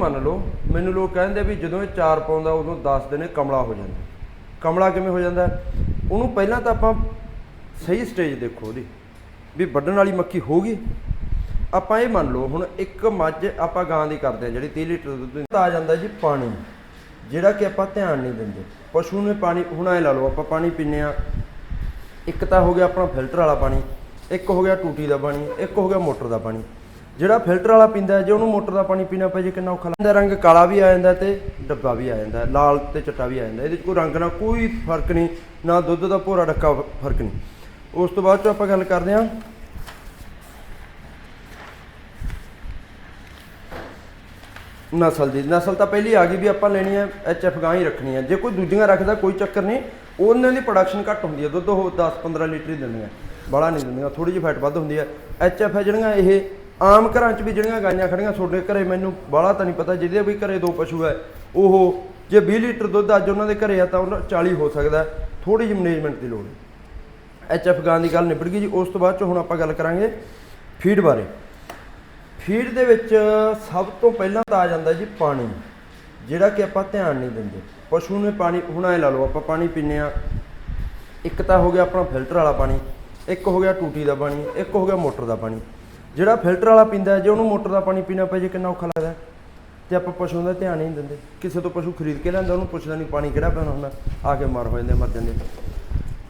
ਮੰਨ ਲਓ, ਮੈਨੂੰ ਲੋਕ ਕਹਿੰਦੇ ਵੀ ਜਦੋਂ ਇਹ ਚਾਰ ਪਾਉਂਦਾ, ਉਦੋਂ 10 ਦਿਨੇ ਕਮਲਾ ਹੋ ਜਾਂਦਾ। ਕਮਲਾ ਕਿਵੇਂ ਹੋ ਜਾਂਦਾ? ਉਹਨੂੰ ਪਹਿਲਾਂ ਤਾਂ ਆਪਾਂ ਸਹੀ ਸਟੇਜ ਦੇਖੋ ਉਹਦੀ, ਵੀ ਵੱਢਣ ਵਾਲੀ ਮੱਕੀ ਹੋ ਗਈ ਆਪਾਂ ਇਹ ਮੰਨ ਲਓ, ਹੁਣ ਇੱਕ ਮੱਝ ਆਪਾਂ ਗਾਂ ਦੀ ਕਰਦੇ ਆ ਜਿਹੜੀ 30 ਲੀਟਰ ਦੁੱਧ ਤਾਂ ਆ ਜਾਂਦਾ ਜੀ ਪਾਣੀ, ਜਿਹੜਾ ਕਿ ਆਪਾਂ ਧਿਆਨ ਨਹੀਂ ਦਿੰਦੇ। ਪਸ਼ੂ ਨੇ ਪਾਣੀ, ਹੁਣ ਐ ਲਾ ਲਓ, ਆਪਾਂ ਪਾਣੀ ਪੀਂਦੇ ਆ ਇੱਕ ਤਾਂ ਹੋ ਗਿਆ ਆਪਣਾ ਫਿਲਟਰ ਵਾਲਾ ਪਾਣੀ, ਇੱਕ ਹੋ ਗਿਆ ਟੂਟੀ ਦਾ ਪਾਣੀ, ਇੱਕ ਹੋ ਗਿਆ ਮੋਟਰ ਦਾ ਪਾਣੀ। ਜਿਹੜਾ ਫਿਲਟਰ ਵਾਲਾ ਪੀਂਦਾ ਜੇ ਉਹਨੂੰ ਮੋਟਰ ਦਾ ਪਾਣੀ ਪੀਣਾ ਪਏ, ਜੇ ਕਿੰਨਾ ਔਖਾ ਲੱਗਦਾ। ਰੰਗ ਕਾਲਾ ਵੀ ਆ ਜਾਂਦਾ ਤੇ ਡੱਬਾ ਵੀ ਆ ਜਾਂਦਾ, ਲਾਲ ਤੇ ਚਿੱਟਾ ਵੀ ਆ ਜਾਂਦਾ। ਇਹਦੇ 'ਚ ਕੋਈ ਰੰਗ ਨਾਲ ਕੋਈ ਫ਼ਰਕ ਨਹੀਂ, ਨਾ ਦੁੱਧ ਦਾ ਭੋਰਾ ਡੱਕਾ ਫ਼ਰਕ ਨਹੀਂ। ਉਸ ਤੋਂ ਬਾਅਦ ਚ ਆਪਾਂ ਗੱਲ ਕਰਦੇ ਹਾਂ। ਨਸਲ ਦੀ। ਨਸਲ ਤਾਂ ਪਹਿਲੀ ਆ ਗਈ ਵੀ ਆਪਾਂ ਲੈਣੀ ਹੈ ਐਚ ਐਫ ਗਾਂ ਹੀ ਰੱਖਣੀ ਹੈ। ਜੇ ਕੋਈ ਦੂਜੀਆਂ ਰੱਖਦਾ, ਕੋਈ ਚੱਕਰ ਨਹੀਂ। ਉਹਨਾਂ ਦੀ ਪ੍ਰੋਡਕਸ਼ਨ ਘੱਟ ਹੁੰਦੀ ਹੈ। ਦੁੱਧ ਉਹ 10-15 ਲੀਟਰ ਹੀ ਦਿੰਦੀਆਂ। ਬੜਾ ਨਹੀਂ ਦਿੰਦੀਆਂ। ਥੋੜੀ ਜਿਹੀ ਫੈਟ ਵੱਧ ਹੁੰਦੀ ਹੈ। ਐਚ ਐਫ ਹੈ ਜਿਹੜੀਆਂ ਇਹ ਆਮ ਘਰਾਂ 'ਚ ਵੀ ਜਿਹੜੀਆਂ ਗਾਈਆਂ ਖੜੀਆਂ ਤੁਹਾਡੇ ਘਰੇ ਮੈਨੂੰ ਬਾਹਲਾ ਤਾਂ ਨਹੀਂ ਪਤਾ, ਜਿਹਦੇ ਵੀ ਘਰੇ ਦੋ ਪਸ਼ੂ ਹੈ, ਉਹ ਜੇ 20 ਲੀਟਰ ਦੁੱਧ ਅੱਜ ਉਹਨਾਂ ਦੇ ਘਰੇ ਆ ਤਾਂ ਉਹਨਾਂ 40 ਹੋ ਸਕਦਾ ਥੋੜੀ ਜਿਹੀ ਮੈਨੇਜਮੈਂਟ ਦੀ ਲੋੜ ਹੈ। ਐਚ ਐਫ ਗਾਂ ਦੀ ਗੱਲ ਨਿਬੜ ਗਈ ਜੀ, ਉਸ ਤੋਂ ਬਾਅਦ ਚ ਹੁਣ ਆਪਾਂ ਗੱਲ ਕਰਾਂਗੇ ਫੀਡ ਬਾਰੇ। ਫੀਡ ਦੇ ਵਿੱਚ ਸਭ ਤੋਂ ਪਹਿਲਾਂ ਤਾਂ ਆ ਜਾਂਦਾ ਜੀ ਪਾਣੀ, ਜਿਹੜਾ ਕਿ ਆਪਾਂ ਧਿਆਨ ਨਹੀਂ ਦਿੰਦੇ। ਪਸ਼ੂ ਨੇ ਪਾਣੀ, ਹੁਣ ਐ ਲਾ ਲਓ, ਆਪਾਂ ਪਾਣੀ ਪੀਂਦੇ ਆ ਇੱਕ ਤਾਂ ਹੋ ਗਿਆ ਆਪਣਾ ਫਿਲਟਰ ਵਾਲਾ ਪਾਣੀ, ਇੱਕ ਹੋ ਗਿਆ ਟੂਟੀ ਦਾ ਪਾਣੀ, ਇੱਕ ਹੋ ਗਿਆ ਮੋਟਰ ਦਾ ਪਾਣੀ। ਜਿਹੜਾ ਫਿਲਟਰ ਵਾਲਾ ਪੀਂਦਾ ਜੇ ਉਹਨੂੰ ਮੋਟਰ ਦਾ ਪਾਣੀ ਪੀਣਾ ਪਏ, ਜੇ ਕਿੰਨਾ ਔਖਾ ਲੱਗਦਾ ਹੈ। ਤੇ ਆਪਾਂ ਪਸ਼ੂ ਦਾ ਧਿਆਨ ਨਹੀਂ ਦਿੰਦੇ। ਕਿਸੇ ਤੋਂ ਪਸ਼ੂ ਖਰੀਦ ਕੇ ਲਿਆਂਦਾ ਉਹਨੂੰ ਪੁੱਛਦਾ ਨਹੀਂ ਪਾਣੀ ਕਿਹੜਾ ਪੈਣਾ ਹੁੰਦਾ, ਆ ਕੇ ਮਰ ਹੋ ਜਾਂਦੇ, ਮਰ ਜਾਂਦੇ।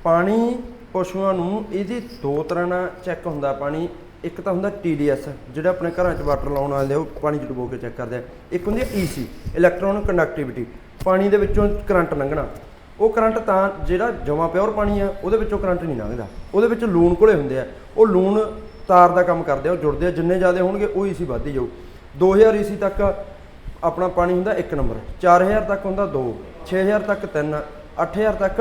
ਪਾਣੀ ਪਸ਼ੂਆਂ ਨੂੰ ਇਹਦੀ ਦੋ ਤਰ੍ਹਾਂ ਨਾਲ ਚੈੱਕ ਹੁੰਦਾ ਪਾਣੀ, ਇੱਕ ਤਾਂ ਹੁੰਦਾ TDS ਜਿਹੜਾ ਆਪਣੇ ਘਰਾਂ 'ਚ ਵਾਟਰ ਲਾਉਣ ਆਉਂਦੇ ਉਹ ਪਾਣੀ 'ਚ ਡੁਬੋ ਕੇ ਚੈੱਕ ਕਰਦੇ ਆ। ਇੱਕ ਹੁੰਦੀ ਹੈ EC ਇਲੈਕਟ੍ਰੋਨਿਕ ਕੰਡਕਟਿਵਿਟੀ ਪਾਣੀ ਦੇ ਵਿੱਚੋਂ ਕਰੰਟ ਲੰਘਣਾ। ਉਹ ਕਰੰਟ ਤਾਂ ਜਿਹੜਾ ਜਮਾ ਪਿਓਰ ਪਾਣੀ ਆ, ਉਹਦੇ ਵਿੱਚੋਂ ਕਰੰਟ ਨਹੀਂ ਲੰਘਦਾ। ਉਹਦੇ ਵਿੱਚ ਲੂਣ ਘੁਲੇ ਹੁੰਦੇ ਆ। ਉਹ ਲੂਣ ਤਾਰ ਦਾ ਕੰਮ ਕਰਦੇ ਆ ਉਹ ਜੁੜਦੇ ਆ ਜਿੰਨੇ ਜ਼ਿਆਦਾ ਹੋਣਗੇ ਉਹ EC ਵੱਧਦੀ ਜਾਊ। 2000 EC ਤੱਕ ਆਪਣਾ ਪਾਣੀ ਹੁੰਦਾ 1 ਨੰਬਰ 4000 ਤੱਕ ਹੁੰਦਾ 2 6000 ਤੱਕ 3 8000 ਤੱਕ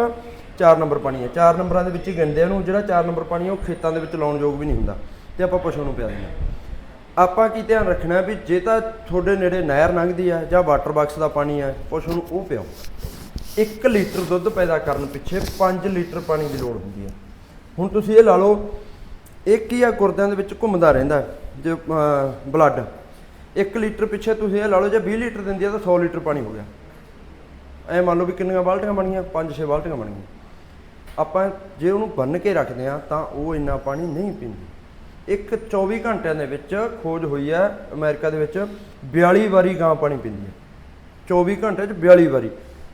4 ਨੰਬਰ ਪਾਣੀ ਹੈ। 4 ਨੰਬਰਾਂ ਦੇ ਵਿੱਚ ਹੀ ਗਿਣਦੇ ਆ ਉਹਨੂੰ ਜਿਹੜਾ 4 ਨੰਬਰ ਪਾਣੀ ਆ, ਉਹ ਖੇਤਾਂ ਦੇ ਵਿੱਚ ਲਾਉਣ ਯੋਗ ਵੀ ਨਹੀਂ ਹੁੰਦਾ ਤੇ ਆਪਾਂ ਪਸ਼ੂ ਨੂੰ ਪਿਆ ਦਿੰਦੇ ਹਾਂ। ਆਪਾਂ ਕੀ ਧਿਆਨ ਰੱਖਣਾ ਵੀ ਜੇ ਤਾਂ ਤੁਹਾਡੇ ਨੇੜੇ ਨਹਿਰ ਲੰਘਦੀ ਹੈ ਜਾਂ ਵਾਟਰ ਬਾਕਸ ਦਾ ਪਾਣੀ ਹੈ ਪਸ਼ੂ ਨੂੰ ਉਹ ਪਿਓ 1 ਲੀਟਰ ਦੁੱਧ ਪੈਦਾ ਕਰਨ ਪਿੱਛੇ 5 ਲੀਟਰ ਪਾਣੀ ਦੀ ਲੋੜ ਹੁੰਦੀ ਹੈ। ਹੁਣ ਤੁਸੀਂ ਇਹ ਲਾ ਲਓ ਇਹ ਕੀ ਆ ਗੁਰਦਿਆਂ ਦੇ ਵਿੱਚ ਘੁੰਮਦਾ ਰਹਿੰਦਾ ਜੇ ਬਲੱਡ 1 ਲੀਟਰ ਪਿੱਛੇ ਤੁਸੀਂ ਇਹ ਲਾ ਲਓ, ਜੇ 20 ਲੀਟਰ ਦਿੰਦੀ ਆ ਤਾਂ 100 ਲੀਟਰ ਪਾਣੀ ਹੋ ਗਿਆ। ਐ ਮੰਨ ਲਓ ਵੀ ਕਿੰਨੀਆਂ ਬਾਲਟੀਆਂ ਬਣੀਆਂ? 5-6 ਬਾਲਟੀਆਂ ਬਣੀਆਂ। ਆਪਾਂ ਜੇ ਉਹਨੂੰ ਬੰਨ ਕੇ ਰੱਖਦੇ ਆ ਤਾਂ ਉਹ ਇੰਨਾ ਪਾਣੀ ਨਹੀਂ ਪੀਂਦੀ। ਇੱਕ 24 ਘੰਟਿਆਂ ਦੇ ਵਿੱਚ ਖੋਜ ਹੋਈ ਹੈ ਅਮਰੀਕਾ ਦੇ ਵਿੱਚ 42 ਵਾਰੀ ਗਾਂ ਪਾਣੀ ਪੀਂਦੀ ਹੈ 24 ਘੰਟੇ 'ਚ 42 ਵਾਰੀ।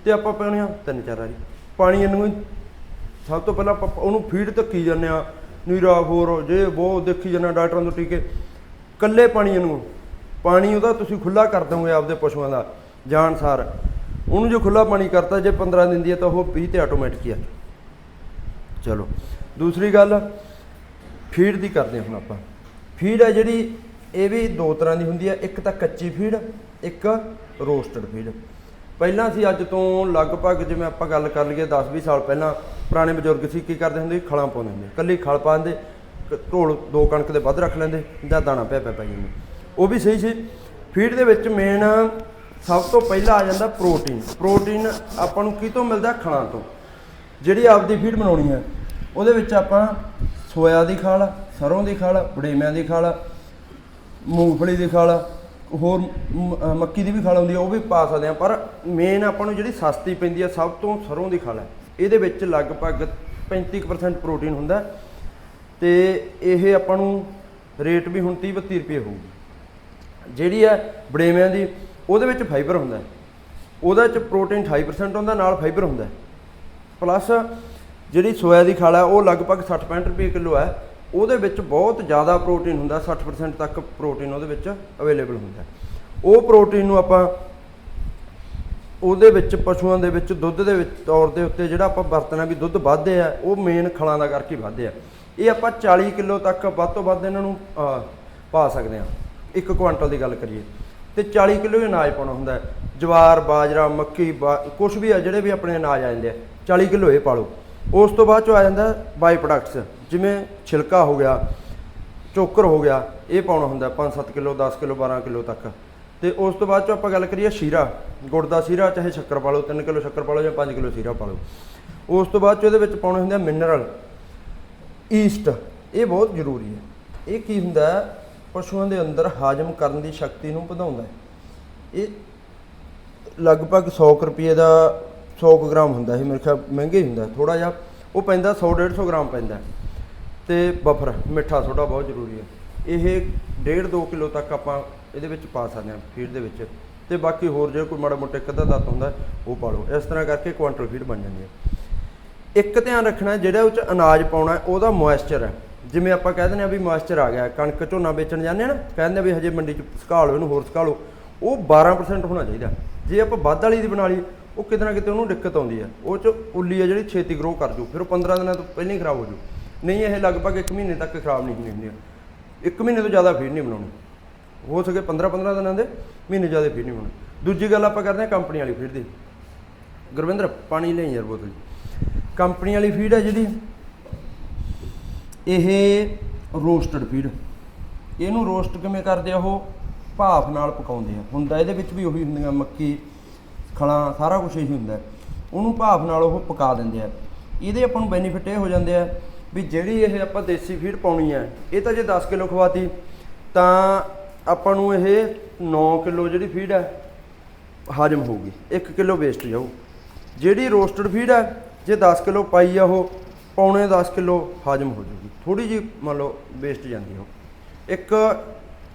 ਤੇ ਆਪਾਂ ਪਾਉਂਦੇ ਆ ਤਿੰਨ ਚਾਰ ਵਾਰੀ। ਪਾਣੀ ਇਹਨੂੰ ਸਭ ਤੋਂ ਪਹਿਲਾਂ ਆਪਾਂ ਉਹਨੂੰ ਫੀਡ ਧੱਕੀ ਜਾਂਦੇ ਆ ਨੀਰਾ ਹੋਰ ਜੇ ਬਹੁਤ ਦੇਖੀ ਜਾਂਦੇ ਡਾਕਟਰਾਂ ਤੋਂ ਟੀਕੇ, ਕੱਲੇ ਪਾਣੀ ਨੂੰ, ਪਾਣੀ ਉਹਦਾ ਤੁਸੀਂ ਖੁੱਲਾ ਕਰ ਦੋਗੇ ਆਪਦੇ ਪਸ਼ੂਆਂ ਦਾ ਜਾਣਸਾਰ ਉਹਨੂੰ ਜੇ ਖੁੱਲਾ ਪਾਣੀ ਕਰਤਾ, ਜੇ 15 ਦਿਨ ਦੀ ਹੈ ਤਾਂ ਉਹ 20 ਤੇ ਆਟੋਮੈਟਿਕ ਹੀ ਆ। ਚਲੋ, ਦੂਸਰੀ ਗੱਲ ਫੀਡ ਦੀ ਕਰਦੇ ਹੁਣ ਆਪਾਂ। ਫੀਡ ਹੈ ਜਿਹੜੀ, ਇਹ ਵੀ ਦੋ ਤਰ੍ਹਾਂ ਦੀ ਹੁੰਦੀ ਹੈ, ਇੱਕ ਤਾਂ ਕੱਚੀ ਫੀਡ ਇੱਕ ਰੋਸਟਡ ਫੀਡ ਪਹਿਲਾਂ ਸੀ ਅੱਜ ਤੋਂ ਲਗਭਗ ਜਿਵੇਂ ਆਪਾਂ ਗੱਲ ਕਰ ਲਈਏ 10-20 ਸਾਲ ਪਹਿਲਾਂ ਪੁਰਾਣੇ ਬਜ਼ੁਰਗ ਸੀ, ਕੀ ਕਰਦੇ ਹੁੰਦੇ? ਖਲਾਂ ਪਾਉਂਦੇ ਹੁੰਦੇ। ਕੱਲੀ ਖਲ ਪਾ ਦਿੰਦੇ ਢੋਲ ਦੋ ਕਣਕ ਦੇ ਵੱਧ ਰੱਖ ਲੈਂਦੇ, ਜਾਂ ਦਾਣਾ ਪਿਆ ਪਿਆ ਪਾਈ ਜਾਂਦੇ। ਉਹ ਵੀ ਸਹੀ ਸੀ। ਫੀਡ ਦੇ ਵਿੱਚ ਮੇਨ ਸਭ ਤੋਂ ਪਹਿਲਾਂ ਆ ਜਾਂਦਾ ਪ੍ਰੋਟੀਨ ਪ੍ਰੋਟੀਨ ਆਪਾਂ ਨੂੰ ਕੀ ਤੋਂ ਮਿਲਦਾ? ਖਲਾਂ ਤੋਂ। ਜਿਹੜੀ ਆਪਦੀ ਫੀਡ ਬਣਾਉਣੀ ਹੈ, ਉਹਦੇ ਵਿੱਚ ਆਪਾਂ ਸੋਇਆ ਦੀ ਖਾਲ, ਸਰੋਂ ਦੀ ਖਲ ਬੜੇਮਿਆਂ ਦੀ ਖਲ, ਮੂੰਗਫਲੀ ਦੀ ਖਲ, ਹੋਰ ਮ- ਮੱਕੀ ਦੀ ਵੀ ਖਲ ਹੁੰਦੀ ਹੈ ਉਹ ਵੀ ਪਾ ਸਕਦੇ ਆ ਪਰ ਮੇਨ ਆਪਾਂ ਨੂੰ ਜਿਹੜੀ ਸਸਤੀ ਪੈਂਦੀ ਹੈ ਸਭ ਤੋਂ ਸਰੋਂ ਦੀ ਖਲ ਹੈ। ਇਹਦੇ ਵਿੱਚ ਲਗਭਗ 35% ਪ੍ਰੋਟੀਨ ਹੁੰਦਾ ਹੈ ਤੇ ਇਹ ਆਪਾਂ ਨੂੰ ਰੇਟ ਵੀ ਹੁਣ 30 32 ਰੁਪਏ ਹੋਊਗੀ। ਜਿਹੜੀ ਹੈ ਬੜੇਮਿਆਂ ਦੀ, ਉਹਦੇ ਵਿੱਚ ਫਾਈਬਰ ਹੁੰਦਾ ਉਹਦੇ ਚ ਪ੍ਰੋਟੀਨ 28% ਹੁੰਦਾ, ਨਾਲ ਫਾਈਬਰ ਹੁੰਦਾ ਪਲੱਸ ਜਿਹੜੀ ਸੋਇਆ ਦੀ ਖਾਲ ਹੈ, ਉਹ ਲਗਭਗ 60-65 ਰੁਪਏ ਕਿਲੋ ਹੈ। ਉਹਦੇ ਵਿੱਚ ਬਹੁਤ ਜ਼ਿਆਦਾ ਪ੍ਰੋਟੀਨ ਹੁੰਦਾ 60% ਤੱਕ ਪ੍ਰੋਟੀਨ ਉਹਦੇ ਵਿੱਚ ਅਵੇਲੇਬਲ ਹੁੰਦਾ ਉਹ ਪ੍ਰੋਟੀਨ ਨੂੰ ਆਪਾਂ ਉਹਦੇ ਵਿੱਚ, ਪਸ਼ੂਆਂ ਦੇ ਵਿੱਚ, ਦੁੱਧ ਦੇ ਵਿੱਚ, ਤੌਰ ਦੇ ਉੱਤੇ ਜਿਹੜਾ ਆਪਾਂ ਵਰਤਣਾ ਵੀ ਦੁੱਧ ਵੱਧਦੇ ਆ, ਉਹ ਮੇਨ ਖਲਾਂ ਦਾ ਕਰਕੇ ਵੱਧਦੇ ਆ। ਇਹ ਆਪਾਂ 40 ਕਿਲੋ ਤੱਕ ਵੱਧ ਤੋਂ ਵੱਧ ਇਹਨਾਂ ਨੂੰ ਪਾ ਸਕਦੇ ਆ ਇੱਕ ਕੁਆਂਟਲ ਦੀ ਗੱਲ ਕਰੀਏ। ਤੇ 40 ਕਿਲੋ ਹੀ ਅਨਾਜ ਪਾਉਣਾ ਹੁੰਦਾ ਜਵਾਰ, ਬਾਜਰਾ, ਮੱਕੀ ਕੁਝ ਵੀ ਆ, ਜਿਹੜੇ ਵੀ ਆਪਣੇ ਅਨਾਜ ਆ ਜਾਂਦੇ ਆ 40 ਕਿਲੋ ਇਹ ਪਾ ਲਓ ਉਸ ਤੋਂ ਬਾਅਦ ਚੋਂ ਆ ਜਾਂਦਾ ਬਾਈ ਪ੍ਰੋਡਕਟਸ ਜਿਵੇਂ ਛਿਲਕਾ ਹੋ ਗਿਆ, ਚੋਕਰ ਹੋ ਗਿਆ, ਇਹ ਪਾਉਣਾ ਹੁੰਦਾ 5-7 ਕਿਲੋ 10 ਕਿਲੋ 12 ਕਿਲੋ ਤੱਕ। ਤੇ ਉਸ ਤੋਂ ਬਾਅਦ ਚੋਂ ਆਪਾਂ ਗੱਲ ਕਰੀਏ ਸ਼ੀਰਾ, ਗੁੜ ਦਾ ਸ਼ੀਰਾ, ਚਾਹੇ ਸ਼ੱਕਰ ਪਾ ਲਓ 3 ਕਿਲੋ ਸ਼ੱਕਰ ਪਾ ਲਓ ਜਾਂ 5 ਕਿਲੋ ਸ਼ੀਰਾ ਪਾ ਲਓ। ਉਸ ਤੋਂ ਬਾਅਦ ਚ ਉਹਦੇ ਵਿੱਚ ਪਾਉਣੇ ਹੁੰਦੇ ਆ ਮਿਨਰਲ ਈਸਟ ਇਹ ਬਹੁਤ ਜ਼ਰੂਰੀ ਹੈ। ਇਹ ਕੀ ਹੁੰਦਾ ਪਸ਼ੂਆਂ ਦੇ ਅੰਦਰ ਹਾਜ਼ਮ ਕਰਨ ਦੀ ਸ਼ਕਤੀ ਨੂੰ ਵਧਾਉਂਦਾ ਹੈ। ਇਹ ਲਗਭਗ 100 ਕੁ ਰੁਪਏ ਦਾ 100 ਕੁ ਗ੍ਰਾਮ ਹੁੰਦਾ ਇਹ ਮੇਰੇ ਖਿਆਲ ਮਹਿੰਗੇ ਹੀ ਹੁੰਦਾ ਥੋੜਾ ਜਿਹਾ ਉਹ ਪੈਂਦਾ 100 150 ਗ੍ਰਾਮ ਪੈਂਦਾ ਤੇ ਬਫਰ, ਮਿੱਠਾ ਸੋਡਾ ਬਹੁਤ ਜ਼ਰੂਰੀ ਹੈ। ਇਹ 1.5 2 ਕਿਲੋ ਤੱਕ ਆਪਾਂ ਇਹਦੇ ਵਿੱਚ ਪਾ ਸਕਦੇ ਹਾਂ ਫੀਡ ਦੇ ਵਿੱਚ। ਤੇ ਬਾਕੀ ਹੋਰ ਜੇ ਕੋਈ ਮਾੜਾ ਮੋਟਾ ਅੱਧਾ ਦੱਤ ਹੁੰਦਾ, ਉਹ ਪਾ ਲਓ। ਇਸ ਤਰ੍ਹਾਂ ਕਰਕੇ ਕੁਆਂਟਲ ਫੀਡ ਬਣ ਜਾਂਦੀ ਹੈ। ਇੱਕ ਧਿਆਨ ਰੱਖਣਾ, ਜਿਹੜਾ ਉਹ ਚ ਅਨਾਜ ਪਾਉਣਾ ਉਹਦਾ ਮੋਇਸਚਰ ਹੈ। ਜਿਵੇਂ ਆਪਾਂ ਕਹਿ ਦਿੰਦੇ ਆ ਵੀ ਮੋਇਸਚਰ ਆ ਗਿਆ, ਕਣਕ ਝੋਨਾ ਵੇਚਣ ਜਾਂਦੇ ਆ ਨਾ, ਕਹਿੰਦੇ ਆ ਵੀ ਹਜੇ ਮੰਡੀ ਚ ਸੁਕਾ ਲਓ ਇਹਨੂੰ ਹੋਰ ਸੁਕਾ ਲਓ। ਉਹ 12% ਹੋਣਾ ਚਾਹੀਦਾ। ਜੇ ਆਪਾਂ ਵੱਧ ਵਾਲੀ ਦੀ ਬਣਾ ਲਈ, ਉਹ ਕਿਤੇ ਨਾ ਕਿਤੇ ਉਹਨੂੰ ਦਿੱਕਤ ਆਉਂਦੀ ਹੈ। ਉਹ ਚ ਉੱਲੀ ਆ ਜਿਹੜੀ, ਛੇਤੀ ਗਰੋ ਕਰ ਜੂ। ਫਿਰ ਉਹ 15 ਦਿਨਾਂ ਤੋਂ ਪਹਿਲਾਂ ਹੀ ਖਰਾਬ ਹੋ ਜੂ। ਨਹੀਂ, ਇਹ ਲਗਭਗ 1 ਮਹੀਨੇ ਤੱਕ ਖਰਾਬ ਨਹੀਂ ਹੁੰਦੀ ਇੱਕ ਮਹੀਨੇ ਤੋਂ ਜ਼ਿਆਦਾ ਫੀਡ ਨਹੀਂ ਬਣਾਉਣੀ। ਹੋ ਸਕੇ 15 15 ਦਿਨਾਂ ਦੇ, ਮਹੀਨੇ ਜ਼ਿਆਦਾ ਫੀਡ ਨਹੀਂ ਬਣਾਉਣੀ ਦੂਜੀ ਗੱਲ ਆਪਾਂ ਕਰਦੇ ਹਾਂ ਕੰਪਨੀ ਵਾਲੀ ਫੀਡ ਦੀ। ਗੁਰਵਿੰਦਰ, ਪਾਣੀ ਲਈ ਯਾਰ ਬੋਤਲ ਕੰਪਨੀ ਵਾਲੀ ਫੀਡ ਹੈ ਜਿਹੜੀ ਇਹ ਰੋਸਟਡ ਫੀਡ। ਇਹਨੂੰ ਰੋਸਟ ਕਿਵੇਂ ਕਰਦੇ ਆ ਉਹ ਭਾਫ ਨਾਲ ਪਕਾਉਂਦੇ ਆ। ਹੁੰਦਾ ਇਹਦੇ ਵਿੱਚ ਵੀ ਉਹੀ ਹੁੰਦੀਆਂ ਮੱਕੀ, ਖਲਾਂ, ਸਾਰਾ ਕੁਝ ਇਹੀ ਹੁੰਦਾ। ਉਹਨੂੰ ਭਾਫ ਨਾਲ ਉਹ ਪਕਾ ਦਿੰਦੇ ਆ। ਇਹਦੇ ਆਪਾਂ ਨੂੰ ਬੈਨੀਫਿਟ ਇਹ ਹੋ ਜਾਂਦੇ ਆ ਵੀ ਜਿਹੜੀ ਇਹ ਆਪਾਂ ਦੇਸੀ ਫੀਡ ਪਾਉਣੀ ਹੈ ਇਹ ਤਾਂ ਜੇ 10 ਕਿਲੋ ਖਵਾਤੀ, ਤਾਂ ਆਪਾਂ ਨੂੰ ਇਹ 9 ਕਿਲੋ ਜਿਹੜੀ ਫੀਡ ਹੈ, ਹਾਜ਼ਮ ਹੋਊਗੀ। 1 ਕਿਲੋ ਵੇਸਟ ਜਾਊ। ਜਿਹੜੀ ਰੋਸਟਡ ਫੀਡ ਹੈ, ਜੇ 10 ਕਿਲੋ ਪਾਈ ਆ ਉਹ, ਪੌਣੇ 10 ਕਿਲੋ ਹਾਜ਼ਮ ਹੋ ਜੂਗੀ ਥੋੜੀ ਜੀ ਮੰਨ ਲਓ ਵੇਸਟ ਜਾਂਦੀ ਉਹ। ਇੱਕ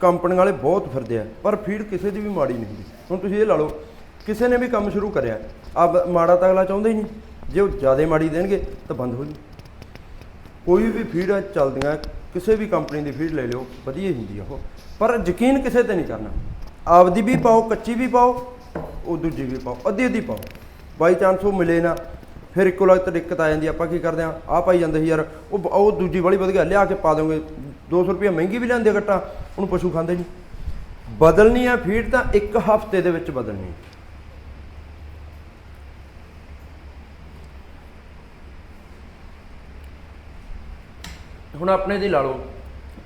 ਕੰਪਨੀ ਵਾਲੇ ਬਹੁਤ ਫਿਰਦੇ ਆ, ਪਰ ਫੀਡ ਕਿਸੇ ਦੀ ਵੀ ਮਾੜੀ ਨਹੀਂ ਹੁੰਦੀ। ਹੁਣ ਤੁਸੀਂ ਇਹ ਲਾ ਲਓ, ਕਿਸੇ ਨੇ ਵੀ ਕੰਮ ਸ਼ੁਰੂ ਕਰਿਆ ਅਬ ਮਾੜਾ ਤਾਂ ਅਗਲਾ ਚਾਹੁੰਦਾ ਹੀ ਨਹੀਂ। ਜੇ ਉਹ ਜ਼ਿਆਦਾ ਮਾੜੀ ਦੇਣਗੇ, ਤਾਂ ਬੰਦ ਹੋ ਜੂ। ਕੋਈ ਵੀ ਫੀਡ ਚੱਲਦੀਆਂ, ਕਿਸੇ ਵੀ ਕੰਪਨੀ ਦੀ ਫੀਡ ਲੈ ਲਿਓ, ਵਧੀਆ ਹੀ ਹੁੰਦੀ ਆ ਉਹ। ਪਰ ਯਕੀਨ ਕਿਸੇ ਤੇ ਨਹੀਂ ਕਰਨਾ। ਆਪਦੀ ਵੀ ਪਾਓ, ਕੱਚੀ ਵੀ ਪਾਓ, ਉਹ ਦੂਜੀ ਵੀ ਪਾਓ, ਅੱਧੀ ਅੱਧੀ ਪਾਓ। ਬਾਈ ਚਾਂਸ ਉਹ ਮਿਲੇ ਨਾ, ਫਿਰ ਇੱਕੋ ਲਗਤ ਦਿੱਕਤ ਆ ਜਾਂਦੀ ਆਪਾਂ ਕੀ ਕਰਦੇ ਆ ਆ ਪਾਈ ਜਾਂਦੇ ਸੀ ਯਾਰ, ਉਹ ਉਹ ਦੂਜੀ ਵਾਲੀ ਵਧੀਆ, ਲਿਆ ਕੇ ਪਾ ਦੋਗੇ 200 ਰੁਪਏ ਮਹਿੰਗੀ ਵੀ ਲੈਂਦੇ ਆ ਗੱਟਾ ਉਹਨੂੰ ਪਸ਼ੂ ਖਾਂਦੇ ਨਹੀਂ। ਬਦਲਣੀ ਆ ਫੀਡ ਤਾਂ ਇੱਕ ਹਫ਼ਤੇ ਦੇ ਵਿੱਚ ਬਦਲਣੀ। ਹੁਣ ਆਪਣੇ ਦੀ ਲਾ ਲਓ।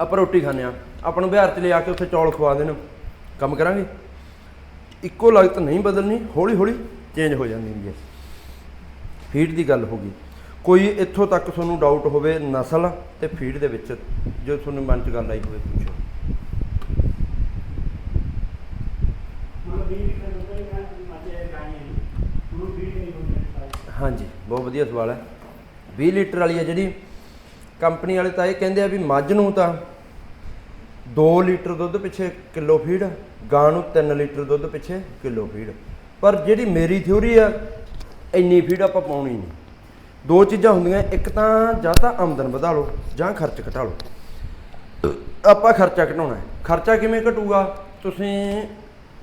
ਆਪਾਂ ਰੋਟੀ ਖਾਂਦੇ ਆ ਆਪਾਂ ਨੂੰ ਬਿਹਾਰ ਚ ਲਿਆ ਕੇ ਉੱਥੇ ਚੌਲ ਖਵਾ ਦੇਣ। ਕੰਮ ਕਰਾਂਗੇ? ਇੱਕੋ ਲਗਤ ਨਹੀਂ ਬਦਲਣੀ। ਹੌਲੀ ਹੌਲੀ ਚੇਂਜ ਹੋ ਜਾਂਦੀ ਹੁੰਦੀ ਹੈ। ਫੀਡ ਦੀ ਗੱਲ ਹੋ ਗਈ। ਕੋਈ ਇੱਥੋਂ ਤੱਕ ਤੁਹਾਨੂੰ ਡਾਊਟ ਹੋਵੇ ਨਸਲ ਤੇ ਫੀਡ ਦੇ ਵਿੱਚ ਜੋ ਤੁਹਾਨੂੰ ਮਨ 'ਚ ਗੱਲ ਆਈ ਹੋਵੇ ਪੁੱਛੋ। ਮਤਲਬ 20 ਲੀਟਰ ਦੁੱਧ ਦੀ ਮੈਂ ਮੱਝੇ ਗਾਈਆਂ ਨੇ। ਉਹਨੂੰ 20 ਨਹੀਂ ਹੁੰਦੇ ਹਾਂਜੀ ਬਹੁਤ ਵਧੀਆ ਸਵਾਲ ਹੈ। 20 ਲੀਟਰ ਵਾਲੀ ਹੈ ਜਿਹੜੀ ਕੰਪਨੀ ਵਾਲੇ ਤਾਂ ਇਹ ਕਹਿੰਦੇ ਆ ਵੀ ਮੱਝ ਨੂੰ ਤਾਂ 2 ਲੀਟਰ ਦੁੱਧ ਪਿੱਛੇ ਕਿਲੋ ਫੀਡ, ਗਾਂ ਨੂੰ 3 ਲੀਟਰ ਦੁੱਧ ਪਿੱਛੇ ਕਿਲੋ ਫੀਡ। ਪਰ ਜਿਹੜੀ ਮੇਰੀ ਥਿਉਰੀ ਆ, ਇੰਨੀ ਫੀਡ ਆਪਾਂ ਪਾਉਣੀ ਨਹੀਂ। ਦੋ ਚੀਜ਼ਾਂ ਹੁੰਦੀਆਂ, ਇੱਕ ਤਾਂ ਜਾਂ ਤਾਂ ਆਮਦਨ ਵਧਾ ਲਓ ਜਾਂ ਖਰਚ ਘਟਾ ਲਓ। ਆਪਾਂ ਖਰਚਾ ਘਟਾਉਣਾ ਹੈ। ਖਰਚਾ ਕਿਵੇਂ ਘਟੂਗਾ? ਤੁਸੀਂ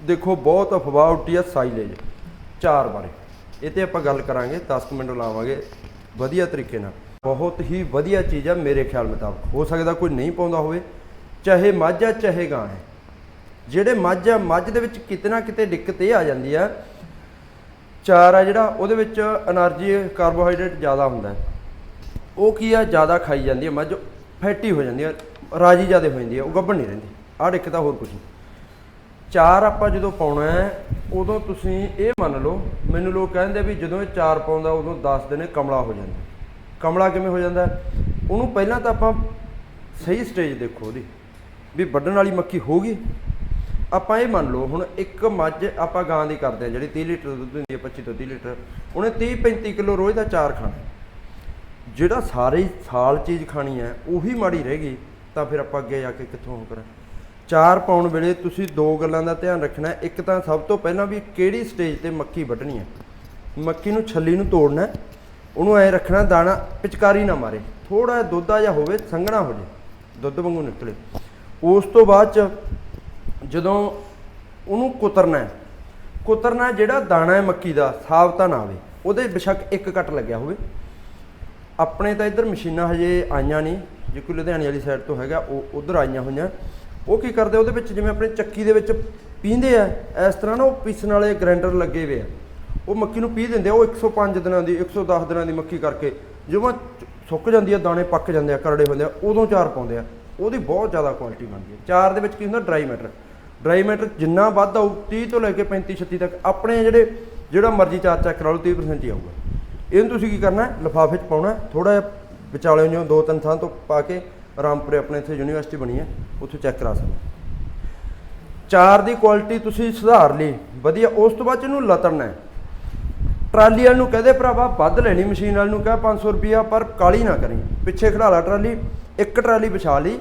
ਦੇਖੋ, ਬਹੁਤ ਅਫਵਾਹ ਉੱਟੀ ਆ ਸਾਈਲੇਜ, ਚਾਰ ਬਾਰੇ। ਇਹ ਤੇ ਆਪਾਂ ਗੱਲ ਕਰਾਂਗੇ 10 ਕੁ ਮਿੰਟ ਲਾਵਾਂਗੇ, ਵਧੀਆ ਤਰੀਕੇ ਨਾਲ। ਬਹੁਤ ਹੀ ਵਧੀਆ ਚੀਜ਼ ਆ ਮੇਰੇ ਖਿਆਲ ਮੁਤਾਬਕ। ਹੋ ਸਕਦਾ ਕੋਈ ਨਹੀਂ ਪਾਉਂਦਾ ਹੋਵੇ, ਚਾਹੇ ਮੱਝ ਆ, ਚਾਹੇ ਗਾਂ ਹੈ ਜਿਹੜੇ ਮੱਝ ਆ, ਮੱਝ ਦੇ ਵਿੱਚ ਕਿਤਨਾ ਕਿਤੇ ਦਿੱਕਤ ਇਹ ਆ ਜਾਂਦੀ ਆ। ਚਾਰ ਆ ਜਿਹੜਾ, ਉਹਦੇ ਵਿੱਚ એનર્ਜੀ ਕਾਰਬੋਹਾਈਡਰੇਟ ਜ਼ਿਆਦਾ ਹੁੰਦਾ ਉਹ ਕੀ ਆ, ਜ਼ਿਆਦਾ ਖਾਈ ਜਾਂਦੀ ਹੈ ਮੱਝ, ਫੈਟੀ ਹੋ ਜਾਂਦੀ ਹੈ ਰਾਜੀ ਜ਼ਿਆਦਾ ਹੋ ਜਾਂਦੀ ਹੈ ਉਹ ਗੱਭਣ ਨਹੀਂ ਰਹਿੰਦੀ। ਆਹ ਇੱਕ ਤਾਂ ਹੋਰ ਕੁਝ ਨਹੀਂ। ਚਾਰ ਆਪਾਂ ਜਦੋਂ ਪਾਉਣਾ ਹੈ, ਉਦੋਂ ਤੁਸੀਂ ਇਹ ਮੰਨ ਲਓ, ਮੈਨੂੰ ਲੋਕ ਕਹਿੰਦੇ ਵੀ ਜਦੋਂ ਇਹ ਚਾਰ ਪਾਉਂਦਾ, ਉਦੋਂ 10 ਦਿਨ ਕਮਲਾ ਹੋ ਜਾਂਦਾ। ਕਮਲਾ ਕਿਵੇਂ ਹੋ ਜਾਂਦਾ ਉਹਨੂੰ ਪਹਿਲਾਂ ਤਾਂ ਆਪਾਂ ਸਹੀ ਸਟੇਜ ਦੇਖੋ ਉਹਦੀ, ਵੀ ਵੱਢਣ ਵਾਲੀ ਮੱਕੀ ਹੋ ਗਈ ਆਪਾਂ ਇਹ ਮੰਨ ਲਓ, ਹੁਣ ਇੱਕ ਮੱਝ ਆਪਾਂ ਗਾਂ ਦੀ ਕਰਦੇ ਆ ਜਿਹੜੀ 30 ਲੀਟਰ ਦੁੱਧ ਦਿੰਦੀ ਹੈ 25 ਤੋਂ 30 ਲੀਟਰ, ਉਹਨੇ 30 35 ਕਿਲੋ ਰੋਜ਼ ਦਾ ਚਾਰ ਖਾਣਾ ਜਿਹੜਾ ਸਾਰੇ ਸਾਲ ਚੀਜ਼ ਖਾਣੀ ਹੈ, ਉਹੀ ਮਾੜੀ ਰਹਿ ਗਈ, ਤਾਂ ਫਿਰ ਆਪਾਂ ਅੱਗੇ ਜਾ ਕੇ ਕਿੱਥੋਂ ਉਹ ਕਰਾਂ? ਚਾਰ ਪਾਉਣ ਵੇਲੇ ਤੁਸੀਂ ਦੋ ਗੱਲਾਂ ਦਾ ਧਿਆਨ ਰੱਖਣਾ ਇੱਕ ਤਾਂ ਸਭ ਤੋਂ ਪਹਿਲਾਂ ਵੀ ਕਿਹੜੀ ਸਟੇਜ ਤੇ ਮੱਕੀ ਵੱਢਣੀ ਹੈ? ਮੱਕੀ ਨੂੰ ਛੱਲੀ ਨੂੰ ਤੋੜਨਾ ਉਹਨੂੰ ਐ ਰੱਖਣਾ, ਦਾਣਾ, ਪਿਚਕਾਰੀ ਨਾ ਮਾਰੇ। ਥੋੜਾ ਦੁੱਧਾ ਜਿਹਾ ਹੋਵੇ, ਸੰਘਣਾ ਹੋ ਜੇ, ਦੁੱਧ ਵਾਂਗੂ ਨਿਕਲੇ। ਉਸ ਤੋਂ ਬਾਅਦ ਚ ਜਦੋਂ ਉਹਨੂੰ ਕੁਤਰਨਾ ਕੁਤਰਨਾ ਜਿਹੜਾ ਦਾਣਾ ਹੈ ਮੱਕੀ ਦਾ, ਸਾਬਤਾ ਨਾ ਆਵੇ। ਉਹਦੇ ਬੇਸ਼ੱਕ ਇੱਕ ਕੱਟ ਲੱਗਿਆ ਹੋਵੇ। ਆਪਣੇ ਤਾਂ ਇੱਧਰ ਮਸ਼ੀਨਾਂ ਹਜੇ ਆਈਆਂ ਨਹੀਂ। ਜੇ ਕੋਈ ਲੁਧਿਆਣੇ ਵਾਲੀ ਸਾਈਡ ਤੋਂ ਹੈਗਾ, ਉਹ ਉਧਰ ਆਈਆਂ ਹੋਈਆਂ। ਉਹ ਕੀ ਕਰਦੇ, ਉਹਦੇ ਵਿੱਚ ਜਿਵੇਂ ਆਪਣੇ ਚੱਕੀ ਦੇ ਵਿੱਚ ਪੀਂਦੇ ਆ, ਇਸ ਤਰ੍ਹਾਂ ਨਾ ਉਹ ਪੀਸਣ ਵਾਲੇ ਗ੍ਰਾਈਂਡਰ ਲੱਗੇ ਹੋਏ ਆ। ਉਹ ਮੱਕੀ ਨੂੰ ਪੀ ਦਿੰਦੇ ਆ, ਉਹ 105 ਦਿਨਾਂ ਦੀ 110 ਦਿਨਾਂ ਦੀ ਮੱਕੀ ਕਰਕੇ। ਜਦੋਂ ਸੁੱਕ ਜਾਂਦੀ ਆ, ਦਾਣੇ ਪੱਕ ਜਾਂਦੇ ਆ, ਕਰੜੇ ਹੁੰਦੇ ਆ, ਉਦੋਂ ਚਾਰ ਪਾਉਂਦੇ ਆ। ਉਹਦੀ ਬਹੁਤ ਜ਼ਿਆਦਾ ਕੁਆਲਿਟੀ ਬਣਦੀ ਹੈ ਚਾਰ ਦੇ ਵਿੱਚ ਕੀ ਹੁੰਦਾ? ਡਰਾਈ ਮੈਟਰ ਡਰਾਈ ਮੈਟਰ ਜਿੰਨਾ ਵੱਧ ਆਊ 30 ਤੋਂ ਲੈ ਕੇ 35 36 ਤੱਕ ਆਪਣੇ ਜਿਹੜੇ, ਜਿਹੜਾ ਮਰਜ਼ੀ ਚਾਰ ਚੈੱਕ ਕਰਾ ਲਓ 30% ਹੀ ਆਊਗਾ। ਇਹਨੂੰ ਤੁਸੀਂ ਕੀ ਕਰਨਾ? ਲਿਫਾਫੇ 'ਚ ਪਾਉਣਾ। ਥੋੜਾ ਜਿਹਾ ਵਿਚਾਲੇ ਜਿਹਾ ਦੋ ਤਿੰਨ ਥਾਂ ਤੋਂ ਪਾ ਕੇ ਰਾਮਪੁਰੇ ਆਪਣੇ ਇੱਥੇ ਯੂਨੀਵਰਸਿਟੀ ਬਣੀ ਹੈ ਉੱਥੇ ਚੈੱਕ ਕਰਾ ਸਕਦੇ ਚਾਰ ਦੀ ਕੁਆਲਿਟੀ ਤੁਸੀਂ ਸੁਧਾਰ ਲਈ। ਵਧੀਆ, ਉਸ ਤੋਂ ਬਾਅਦ 'ਚ ਇਹਨੂੰ ਲਤੜਨਾ ਹੈ। ਟਰਾਲੀ ਵਾਲ ਨੂੰ ਕਹਦੇ ਭਰਾਵਾ, ਵੱਧ ਲੈਣੀ ਮਸ਼ੀਨ ਵਾਲ ਨੂੰ ਕਹ 500 ਰੁਪਿਆ ਪਰ ਕਾਲੀ ਨਾ ਕਰੀ। ਪਿੱਛੇ ਖੜਾ ਲਾ ਟਰਾਲੀ, ਇੱਕ ਟਰਾਲੀ ਵਿਛਾ ਲਈ।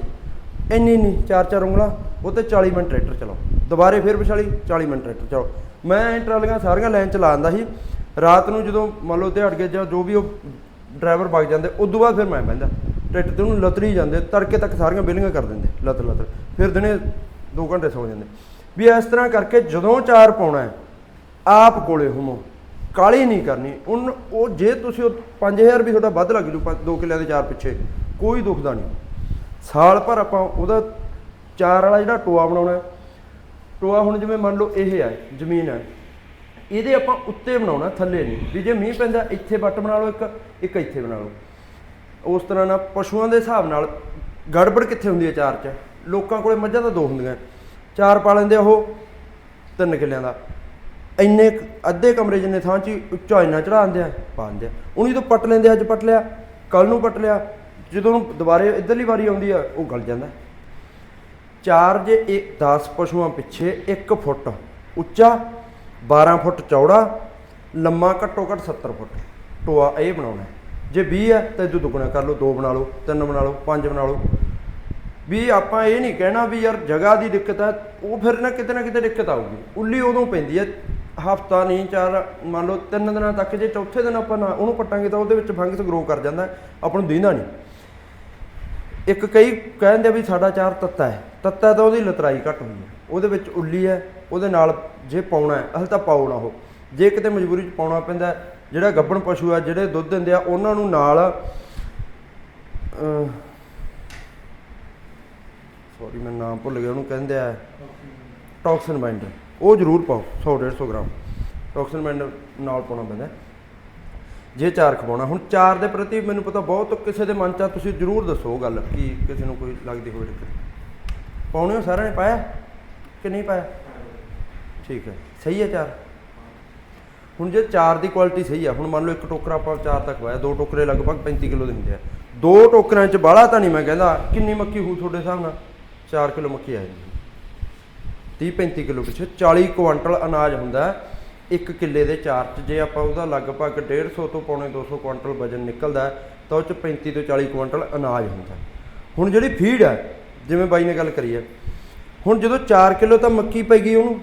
ਇੰਨੀ ਨਹੀਂ, ਚਾਰ ਚਾਰ ਉਂਗਲਾਂ, ਉਹ ਤੇ 40 ਮਿੰਟ ਟਰੈਕਟਰ ਚਲਾਓ। ਦੁਬਾਰੇ ਫਿਰ ਵਿਛਾਲੀ 40 ਮਿੰਟ ਟਰੈਕਟਰ ਚਲਾਓ। ਮੈਂ ਇਹ ਟਰਾਲੀਆਂ ਸਾਰੀਆਂ ਲਾਈਨ ਚਲਾ ਦਿੰਦਾ ਸੀ। ਰਾਤ ਨੂੰ ਜਦੋਂ ਮੰਨ ਲਓ ਦਿਹਾੜ ਕੇ ਜਾਂ ਜੋ ਵੀ ਉਹ ਡਰਾਈਵਰ ਵਗ ਜਾਂਦੇ, ਉਦੋਂ ਬਾਅਦ ਫਿਰ ਮੈਂ ਬਹਿੰਦਾ। ਟਰੈਕਟਰ ਤੇ ਉਹਨੂੰ ਲਤਰੀ ਜਾਂਦੇ, ਤੜਕੇ ਤੱਕ ਸਾਰੀਆਂ ਬਿਲਿੰਗਾਂ ਕਰ ਦਿੰਦੇ ਲਤਰ ਲਤਰ ਫਿਰ ਦਿਨੇ 2 ਘੰਟੇ ਸੌ ਜਾਂਦੇ। ਵੀ ਇਸ ਤਰ੍ਹਾਂ ਕਰਕੇ ਜਦੋਂ ਚਾਰ ਪਾਉਣਾ ਆਪ ਕੋਲੇ ਹੋਮੋ। ਕਾਲੀ ਨਹੀਂ ਕਰਨੀ। ਉਨ ਉਹ ਜੇ ਤੁਸੀਂ ਉਹ 5000 ਵੀ ਤੁਹਾਡਾ ਵੱਧ ਲੱਗ ਜੂ 2 ਕਿੱਲਿਆਂ ਦੇ ਚਾਰ ਪਿੱਛੇ, ਕੋਈ ਦੁਖਦਾ ਨਹੀਂ। ਸਾਲ ਭਰ ਆਪਾਂ ਉਹਦਾ ਚਾਰ ਵਾਲਾ ਜਿਹੜਾ ਟੋਆ ਬਣਾਉਣਾ ਟੋਆ ਹੁਣ ਜਿਵੇਂ ਮੰਨ ਲਓ ਇਹ ਹੈ, ਜ਼ਮੀਨ ਹੈ। ਇਹਦੇ ਆਪਾਂ ਉੱਤੇ ਬਣਾਉਣਾ, ਥੱਲੇ ਨਹੀਂ। ਵੀ ਜੇ ਮੀਂਹ ਪੈਂਦਾ, ਇੱਥੇ ਵੱਟ ਬਣਾ ਲਓ, ਇੱਕ ਇੱਕ ਇੱਥੇ ਬਣਾ ਲਓ। ਉਸ ਤਰ੍ਹਾਂ ਨਾਲ ਪਸ਼ੂਆਂ ਦੇ ਹਿਸਾਬ ਨਾਲ ਗੜਬੜ ਕਿੱਥੇ ਹੁੰਦੀ ਹੈ ਚਾਰ 'ਚ? ਲੋਕਾਂ ਕੋਲੇ ਮੱਝਾਂ ਤਾਂ ਦੋ ਹੁੰਦੀਆਂ। ਚਾਰ ਪਾ ਲੈਂਦੇ ਉਹ, ਤਿੰਨ ਕਿੱਲਿਆਂ ਦਾ। ਇੰਨੇ ਅੱਧੇ ਕਮਰੇ ਜਿੰਨੇ ਥਾਂ 'ਚ ਹੀ ਉੱਚਾ ਇੰਨਾ ਚੜਾ ਦਿੰਦੇ ਆ, ਪਾ ਦਿੰਦੇ ਆ। ਉਹਨੂੰ ਜਦੋਂ ਪੱਟ ਲੈਂਦੇ ਅੱਜ ਪੱਟ ਲਿਆ ਕੱਲ ਨੂੰ ਪੱਟ ਲਿਆ, ਜਦੋਂ ਦੁਬਾਰੇ ਇੱਧਰਲੀ ਵਾਰੀ ਆਉਂਦੀ ਆ, ਉਹ ਗਲ ਜਾਂਦਾ। ਚਾਰ ਜੇ ਇਹ 10 ਪਸ਼ੂਆਂ ਪਿੱਛੇ 1 ਫੁੱਟ ਉੱਚਾ 12 ਫੁੱਟ ਚੌੜਾ, ਲੰਮਾ ਘੱਟੋ ਘੱਟ 70 ਫੁੱਟ। ਟੋਆ ਇਹ ਬਣਾਉਣਾ। ਜੇ 20 ਹੈ ਤਾਂ ਇਹ ਦੁੱਗਣਾ ਕਰ ਲਓ, ਦੋ ਬਣਾ ਲਓ, ਤਿੰਨ ਬਣਾ ਲਓ, ਪੰਜ ਬਣਾ ਲਓ। ਵੀ ਆਪਾਂ ਇਹ ਨਹੀਂ ਕਹਿਣਾ ਵੀ ਯਾਰ ਜਗ੍ਹਾ ਦੀ ਦਿੱਕਤ ਹੈ ਉਹ ਫਿਰ ਨਾ ਕਿਤੇ ਨਾ ਕਿਤੇ ਦਿੱਕਤ ਆਊਗੀ। ਉੱਲੀ ਉਦੋਂ ਪੈਂਦੀ ਹੈ ਹਫਤਾ ਨਹੀਂ ਚਾਰ ਮੰਨ ਲਓ ਤਿੰਨ ਦਿਨਾਂ ਤੱਕ ਜੇ ਚੌਥੇ ਦਿਨ ਆਪਾਂ ਨਾ ਉਹਨੂੰ ਪੱਟਾਂਗੇ ਤਾਂ ਉਹਦੇ ਵਿੱਚ ਫੰਗਸ ਗਰੋ ਕਰ ਜਾਂਦਾ ਆਪਾਂ ਨੂੰ ਦਿੰਦਾ ਨਹੀਂ। ਇੱਕ ਕਈ ਕਹਿੰਦੇ ਵੀ ਸਾਡਾ ਚਾਰ ਤੱਤਾ ਹੈ ਤੱਤਾ ਤਾਂ ਉਹਦੀ ਲਤਰਾਈ ਘੱਟ ਹੁੰਦੀ ਹੈ ਉਹਦੇ ਵਿੱਚ ਉੱਲੀ ਹੈ ਉਹਦੇ ਨਾਲ ਜੇ ਪਾਉਣਾ ਹੈ ਅਸਲ ਤਾਂ ਨਾ ਉਹ। ਜੇ ਕਿਤੇ ਮਜਬੂਰੀ 'ਚ ਪਾਉਣਾ ਪੈਂਦਾ ਜਿਹੜਾ ਗੱਭਣ ਪਸ਼ੂ ਆ ਜਿਹੜੇ ਦੁੱਧ ਦਿੰਦੇ ਆ ਉਹਨਾਂ ਨੂੰ ਨਾਲ ਸੌਰੀ ਮੈਂ ਨਾਮ ਭੁੱਲ ਗਿਆ ਉਹਨੂੰ ਕਹਿੰਦੇ ਆ ਟੌਕਸਿਨ ਬਾਈਂਡਰ। ਉਹ ਜ਼ਰੂਰ ਪਾਓ 100 150 ਗ੍ਰਾਮ। ਟੌਕਸਿਨ ਬਾਈਂਡਰ ਨਾਲ ਪਾਉਣਾ ਪੈਂਦਾ ਜੇ ਚਾਰ ਖਵਾਉਣਾ, ਹੁਣ ਚਾਰ ਦੇ ਪ੍ਰਤੀ ਮੈਨੂੰ ਪਤਾ ਬਹੁਤ ਕਿਸੇ ਦੇ ਮਨ ਚ ਤੁਸੀਂ ਜ਼ਰੂਰ ਦੱਸੋ ਗੱਲ ਕਿ ਕਿਸੇ ਨੂੰ ਕੋਈ ਲੱਗਦੀ ਹੋਵੇ ਦਿੱਕਤ। ਪਾਉਣੇ ਹੋ ਸਾਰਿਆਂ ਨੇ, ਪਾਇਆ? ਕਿ ਨਹੀਂ ਪਾਇਆ? ਠੀਕ ਹੈ, ਸਹੀ ਹੈ ਚਾਰ? ਹੁਣ ਜੇ ਚਾਰ ਦੀ ਕੁਆਲਿਟੀ ਸਹੀ ਆ, ਹੁਣ ਮੰਨ ਲਓ ਇੱਕ ਟੋਕਰਾ ਆਪਾਂ ਚਾਰ ਤੱਕ ਵਾਇਆ ਦੋ ਟੋਕਰੇ ਲਗਭਗ 35 ਕਿਲੋ ਦੇ ਹੁੰਦੇ ਆ। ਦੋ ਟੋਕਰਿਆਂ ਚ ਬਾਹਲਾ ਤਾਂ ਨਹੀਂ ਮੈਂ ਕਹਿੰਦਾ, ਕਿੰਨੀ ਮੱਕੀ ਹੋਊ ਤੁਹਾਡੇ ਹਿਸਾਬ ਨਾਲ? 4 ਕਿਲੋ ਮੱਕੀ ਆ ਜਾਂਦੀ। 30 35 ਕਿਲੋ ਪਿੱਛੇ 40 ਕੁਆਂਟਲ ਅਨਾਜ ਹੁੰਦਾ ਇੱਕ ਕਿੱਲੇ ਦੇ ਚਾਰ ਚ ਜੇ ਆਪਾਂ ਉਹਦਾ ਲਗਭਗ 150 ਤੋਂ ਪੌਣੇ 200 ਕੁਆਂਟਲ ਵਜਨ ਨਿਕਲਦਾ ਤਾਂ ਉਹ ਚ 35 ਤੋਂ 40 ਕੁਆਂਟਲ ਅਨਾਜ ਹੁੰਦਾ ਹੁਣ ਜਿਹੜੀ ਫੀਡ ਹੈ, ਜਿਵੇਂ ਬਾਈ ਨੇ ਗੱਲ ਕਰੀ ਹੈ, ਹੁਣ ਜਦੋਂ 4 ਕਿਲੋ ਤਾਂ ਮੱਕੀ ਪੈ ਗਈ ਉਹਨੂੰ,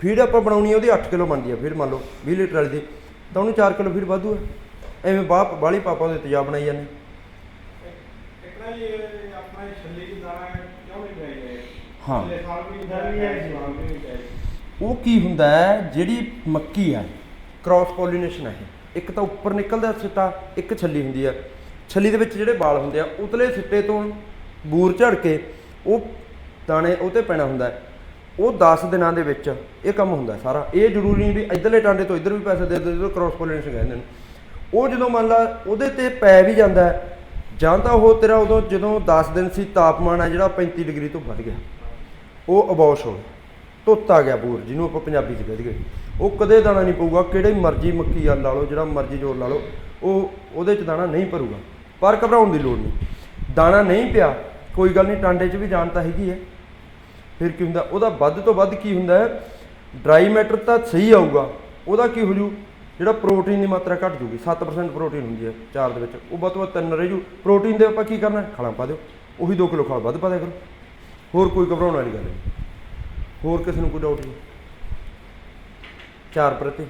ਫੀਡ ਆਪਾਂ ਬਣਾਉਣੀ ਹੈ, ਉਹਦੀ 8 ਕਿਲੋ ਬਣਦੀ ਹੈ ਫਿਰ ਮੰਨ ਲਓ 20 ਲੀਟਰ ਵਾਲੀ ਦੀ, ਤਾਂ ਉਹਨੂੰ 4 ਕਿਲੋ ਫੀਡ ਵਾਧੂ ਹੈ। ਐਵੇਂ ਬਾਪ ਬਾਲੀ ਪਾਪਾ ਦੇ ਤੇਜ਼ਾਬ ਬਣਾਈ ਜਾਂਦੇ। ਇੱਕ ਆਪਣਾ ਇਹ ਦੀ ਦਾਣਾ ਕਿਉਂ ਨਹੀਂ ਪਿਆਈ ਜਾਏ ਹਾਂ। ਉਹ ਕੀ ਹੁੰਦਾ ਹੈ ਜਿਹੜੀ ਮੱਕੀ ਆ ਕ੍ਰਾਸ ਪੋਲੀਨੇਸ਼ਨ ਹੈ ਇੱਕ ਤਾਂ ਉੱਪਰ ਨਿਕਲਦਾ ਸਿੱਟਾ ਇੱਕ ਛੱਲੀ ਹੁੰਦੀ ਆ ਛੱਲੀ ਦੇ ਵਿੱਚ ਜਿਹੜੇ ਵਾਲ ਹੁੰਦੇ ਆ ਉਤਲੇ ਸਿੱਟੇ ਤੋਂ ਬੂਰ ਝੜ ਕੇ ਉਹ ਦਾਣੇ ਉਹ ਤੇ ਪੈਣਾ ਹੁੰਦਾ। ਉਹ 10 ਦਿਨਾਂ ਦੇ ਵਿੱਚ ਇਹ ਕੰਮ ਹੁੰਦਾ ਸਾਰਾ। ਇਹ ਜ਼ਰੂਰੀ ਨਹੀਂ ਵੀ ਇਧਰਲੇ ਟਾਂਡੇ ਤੋਂ ਇਧਰ ਵੀ ਪੈਸੇ ਦੇ ਦੇ ਜਦੋਂ ਕ੍ਰਾਸ ਪੋਲੀਨੇਸ਼ਨ ਕਹਿੰਦੇ ਨੇ। ਉਹ ਜਦੋਂ ਮੰਨ ਲਾ ਉਹਦੇ ਤੇ ਪੈ ਵੀ ਜਾਂਦਾ ਜਾਂ ਤਾਂ ਉਹ ਤੇਰਾ ਉਦੋਂ ਜਦੋਂ 10 ਦਿਨ ਸੀ ਤਾਪਮਾਨ ਆ ਜਿਹੜਾ 35 ਡਿਗਰੀ ਤੋਂ ਵੱਧ ਗਿਆ। ਉਹ ਅਬੋਸ਼ ਹੋ ਧੋਤਾ ਗਿਆ ਬੂਰ ਜਿਹਨੂੰ ਆਪਾਂ ਪੰਜਾਬੀ ਚ ਕਹਿ ਕਹਿੰਦੇ ਉਹ ਕਦੇ ਦਾਣਾ ਨਹੀਂ ਪਊਗਾ, ਕਿਹੜੇ ਮਰਜ਼ੀ ਮੱਕੀ ਆ ਲਾ ਲਓ, ਜਿਹੜਾ ਮਰਜ਼ੀ ਜੋਰ ਲਾ ਲਓ, ਉਹ ਉਹਦੇ ਚ ਦਾਣਾ ਨਹੀਂ ਭਰੂਗਾ। ਪਰ ਘਬਰਾਉਣ ਦੀ ਲੋੜ ਨਹੀਂ। ਦਾਣਾ ਨਹੀਂ ਪਿਆ, ਕੋਈ ਗੱਲ ਨਹੀਂ, ਟਾਂਡੇ 'ਚ ਵੀ ਜਾਣ ਤਾਂ ਹੈਗੀ ਹੈ। ਫਿਰ ਕੀ ਹੁੰਦਾ, ਉਹਦਾ ਵੱਧ ਤੋਂ ਵੱਧ ਕੀ ਹੁੰਦਾ ਹੈ? ਡਰਾਈ ਮੈਟਰ ਤਾਂ ਸਹੀ ਆਊਗਾ, ਉਹਦਾ ਕੀ ਹੋ ਜੂ? ਜਿਹੜਾ ਪ੍ਰੋਟੀਨ ਦੀ ਮਾਤਰਾ ਘਟ ਜੂਗੀ 7% ਪ੍ਰੋਟੀਨ ਹੁੰਦੀ ਹੈ ਚਾਰ ਦੇ ਵਿੱਚ। ਉਹ ਵੱਧ ਤੋਂ ਵੱਧ ਤਿੰਨ ਰਹਿ ਜੂ। ਪ੍ਰੋਟੀਨ ਦੇ ਆਪਾਂ ਕੀ ਕਰਨਾ ਹੈ? ਪਾ ਦਿਓ। ਉਹੀ 2 ਕਿਲੋ ਖਲ ਵੱਧ ਪਾ ਦਿਆ ਕਰੋ। ਹੋਰ ਕੋਈ ਘਬਰਾਉਣ ਵਾਲੀ ਗੱਲ ਨਹੀਂ। ਹੋਰ ਕਿਸੇ ਨੂੰ ਕੋਈ ਡਾਊਟ ਨਹੀਂ। ਚਾਰ ਪ੍ਰਤੀ।